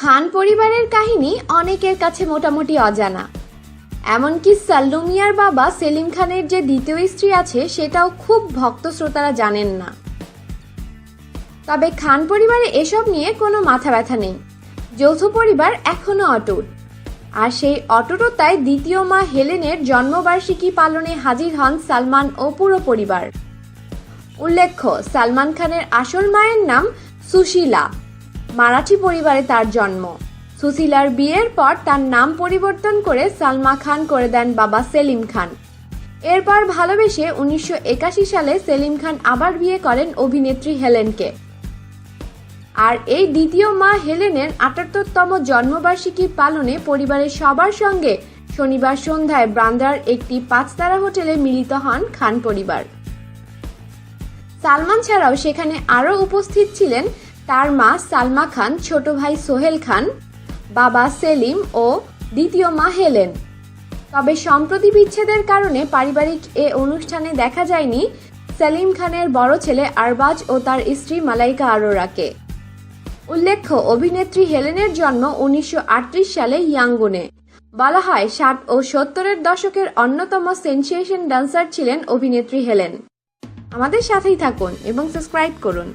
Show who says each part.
Speaker 1: খান পরিবারের কাহিনী অনেকের কাছে মোটামুটি অজানা। এমনকি সাল্লু মিয়ার বাবা সেলিম খানের যে দ্বিতীয় স্ত্রী আছে, সেটাও খুব ভক্ত শ্রোতারা জানেন না। তবে খান পরিবারে এসব নিয়ে কোনো মাথা ব্যথা নেই। যৌথ পরিবার এখনও অটুট। আর সেই অটুটতায় দ্বিতীয় মা হেলেনের জন্মবার্ষিকী পালনে হাজির হন সালমান ও পুরো পরিবার। উল্লেখ্য, সালমান খানের আসল মায়ের নাম সুশীলা। মারাঠি পরিবারে তার জন্ম। সুশীলার বিয়ের পর তার নাম পরিবর্তন করে সালমা খান করে দেন বাবা সেলিম খান। এরপর ভালোবেসে উনিশশো একাশি সালে সেলিম খান আবার বিয়ে করেন অভিনেত্রী হেলেনকে। আর এই দ্বিতীয় মা হেলেনের আটাত্তরতম জন্মবার্ষিকী পালনে পরিবারের সবার সঙ্গে শনিবার সন্ধ্যায় ব্রান্দার একটি পাঁচতারা হোটেলে মিলিত হন খান পরিবার। সালমান ছাড়াও সেখানে আরও উপস্থিত ছিলেন তার মা সালমা খান, ছোট ভাই সোহেল খান, বাবা সেলিম ও দ্বিতীয় মা হেলেন। তবে সম্প্রতি বিচ্ছেদের কারণে পারিবারিক এ অনুষ্ঠানে দেখা যায়নি সেলিম খানের বড় ছেলে আরবাজ ও তার স্ত্রী মালাইকা আরোরাকে। উল্লেখ্য, অভিনেত্রী হেলেনের জন্ম উনিশশো আটত্রিশ সালে ইয়াঙ্গুনে। বলা হয়, ষাট ও সত্তরের দশকের অন্যতম সেন্সেশন ডান্সার ছিলেন অভিনেত্রী হেলেন। আমাদের সাথেই থাকুন এবং সাবস্ক্রাইব করুন।